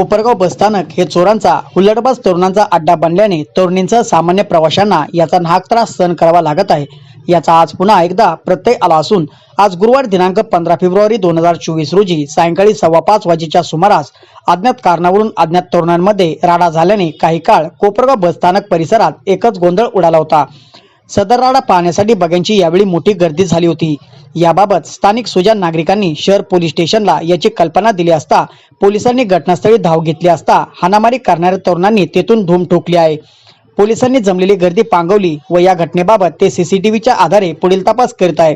कोपरगाव बसस्थानक हे चोरांचा हुल्लडबाज तरुणांचा अड्डा बनल्याने तरुणींसह सामान्य प्रवाशांना याचा नाहक त्रास सहन करावा लागत आहे. याचा आज पुन्हा एकदा प्रत्यय आला असून आज गुरुवार दिनांक पंधरा फेब्रुवारी दोन हजार चोवीस रोजी सायंकाळी सव्वा पाच वाजेच्या सुमारास अज्ञात कारणावरून अज्ञात तरुणांमध्ये राडा झाल्याने काही काळ कोपरगाव बसस्थानक परिसरात एकच गोंधळ उडाला होता. सदर राडा पाहण्यासाठी बघ्यांची यावेळी मोठी गर्दी झाली होती. याबाबत स्थानिक सुजान नागरिकांनी शहर पोलीस स्टेशनला याची कल्पना दिली असता पोलिसांनी घटनास्थळी धाव घेतली असता हाणामारी करणाऱ्या तरुणांनी तेथून धूम ठोकली आहे. पोलिसांनी जमलेली गर्दी पांगवली व या घटनेबाबत ते सीसीटीव्हीच्या आधारे पुढील तपास करीत आहे.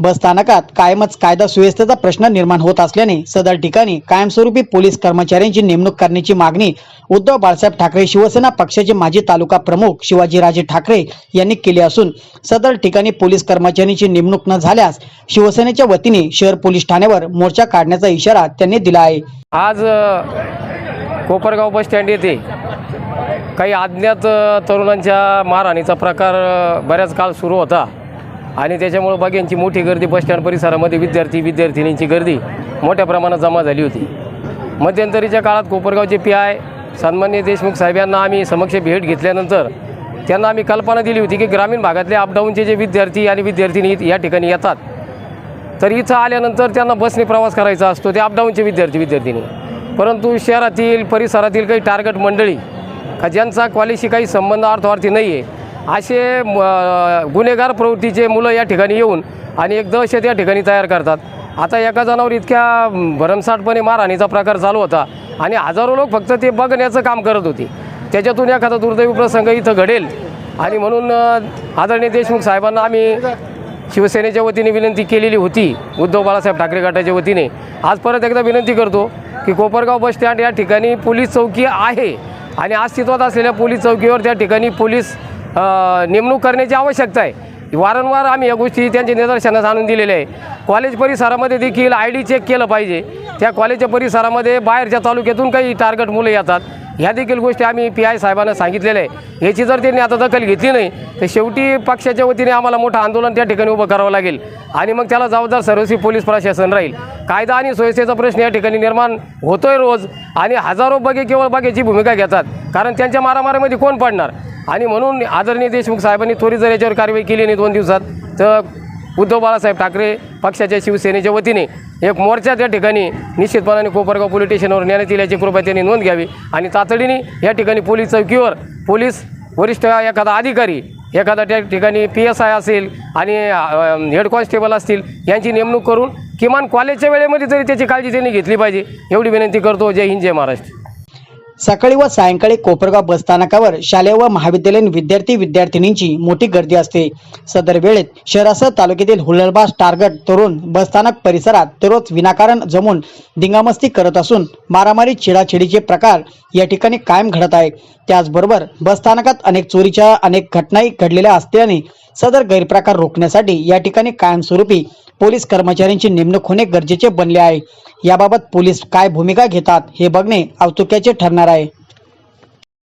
बस स्थानकात कायमच कायदा सुव्यवस्थेचा प्रश्न निर्माण होत असल्याने सदर ठिकाणी कायमस्वरूपी पोलीस कर्मचाऱ्यांची नेमणूक करण्याची मागणी उद्धव बाळासाहेब ठाकरे शिवसेना पक्षाचे माजी तालुका प्रमुख शिवाजीराजे ठाकरे यांनी केली असून सदर ठिकाणी पोलीस कर्मचाऱ्यांची नेमणूक न झाल्यास शिवसेनेच्या वतीने शहर पोलीस ठाण्यावर मोर्चा काढण्याचा इशारा त्यांनी दिला आहे. आज कोपरगाव बस स्टँड येथे काही अज्ञात तरुणांच्या मारहाणीचा प्रकार बऱ्याच काळ सुरू होता. आणि त्याच्यामुळं बागेंची मोठी गर्दी बसस्टँड परिसरामध्ये विद्यार्थी विद्यार्थिनींची गर्दी मोठ्या प्रमाणात जमा झाली होती. मध्यंतरीच्या काळात कोपरगावचे पी आय सन्मान्य देशमुख साहेब यांना आम्ही समक्ष भेट घेतल्यानंतर त्यांना आम्ही कल्पना दिली होती की ग्रामीण भागातले अपडाऊनचे जे विद्यार्थी आणि विद्यार्थिनी या ठिकाणी येतात. तर इथं आल्यानंतर त्यांना बसने प्रवास करायचा असतो ते अपडाऊनचे विद्यार्थी विद्यार्थिनी. परंतु शहरातील परिसरातील काही टार्गेट मंडळी का ज्यांचा कॉलेजशी काही संबंध अर्थार्थी नाही आहे असे म, गुन्हेगार प्रवृत्तीचे मुलं या ठिकाणी येऊन आणि एक दहशत या ठिकाणी तयार करतात. आता एका जणावर इतक्या भरमसाठपणे मारहाणीचा प्रकार चालू होता आणि हजारो लोक फक्त ते बघण्याचं काम करत होते. त्याच्यातून एखादा दुर्दैवी प्रसंग इथं घडेल आणि म्हणून आदरणीय देशमुख साहेबांना आम्ही शिवसेनेच्या वतीने विनंती केलेली होती उद्धव बाळासाहेब ठाकरे गटाच्या वतीने. आज परत एकदा विनंती करतो की कोपरगाव बस स्टँड या ठिकाणी पोलीस चौकी आहे आणि अस्तित्वात असलेल्या पोलीस चौकीवर त्या ठिकाणी पोलीस नेमणूक करण्याची आवश्यकता आहे. वारंवार आम्ही या गोष्टी त्यांच्या निदर्शनास आणून दिलेल्या आहे. कॉलेज परिसरामध्ये देखील आय डी चेक केलं पाहिजे. त्या कॉलेजच्या परिसरामध्ये बाहेरच्या तालुक्यातून काही टार्गेट मुलं येतात. ह्या देखील गोष्टी आम्ही पी आय साहेबांना सांगितलेल्या आहे. याची जर त्यांनी आता दखल घेतली नाही तर शेवटी पक्षाच्या वतीने आम्हाला मोठं आंदोलन त्या ठिकाणी उभं करावं लागेल. आणि मग त्याला जबाबदार सर्वस्वी पोलीस प्रशासन राहील. कायदा आणि सुव्यवस्थेचा प्रश्न या ठिकाणी निर्माण होतोय रोज. आणि हजारो बगे केवळ बगेची भूमिका घेतात. कारण त्यांच्या मारामारीमध्ये कोण पडणार? आणि म्हणून आदरणीय देशमुख साहेबांनी थोडी जर याच्यावर कारवाई केली नाही दोन दिवसात तर उद्धव बाळासाहेब ठाकरे पक्षाच्या शिवसेनेच्या वतीने एक मोर्चा त्या ठिकाणी निश्चितपणाने कोपरगाव पोलीस स्टेशनवर नेण्यात येईल याची कृपया त्यांनी नोंद घ्यावी. आणि तातडीने या ठिकाणी पोलीस चौकीवर पोलीस वरिष्ठ एखादा अधिकारी एखादा त्या ठिकाणी पी एस आय असेल आणि हेड कॉन्स्टेबल असतील यांची नेमणूक करून किमान कॉलेजच्या वेळेमध्ये तरी त्याची काळजी त्यांनी घेतली पाहिजे. एवढी विनंती करतो. जय हिंद जय महाराष्ट्र. सकाळी व सायंकाळी कोपरगाव बसस्थानकावर शालेय व महाविद्यालयीन विद्यार्थी विद्यार्थिनींची मोठी गर्दी असते. सदर वेळेत शहरासह तालुक्यातील हुल्लडबाज टार्गट तरुण बसस्थानक परिसरात दररोज विनाकारण जमून दिंगामस्ती करत असून मारामारी छेडाछेडीचे प्रकार या ठिकाणी कायम घडत आहे त्याचबरोबर बसस्थानकात अनेक चोरीच्या अनेक घटनाही घडलेल्या असल्याने सदर गैरप्रकार रोखण्यासाठी या ठिकाणी कायमस्वरूपी पोलीस कर्मचाऱ्यांची नेमणूक होणे गरजेचे बनले आहे. याबाबत पोलीस काय भूमिका घेतात हे बघणे औत्सुक्याचे ठरणार आहे.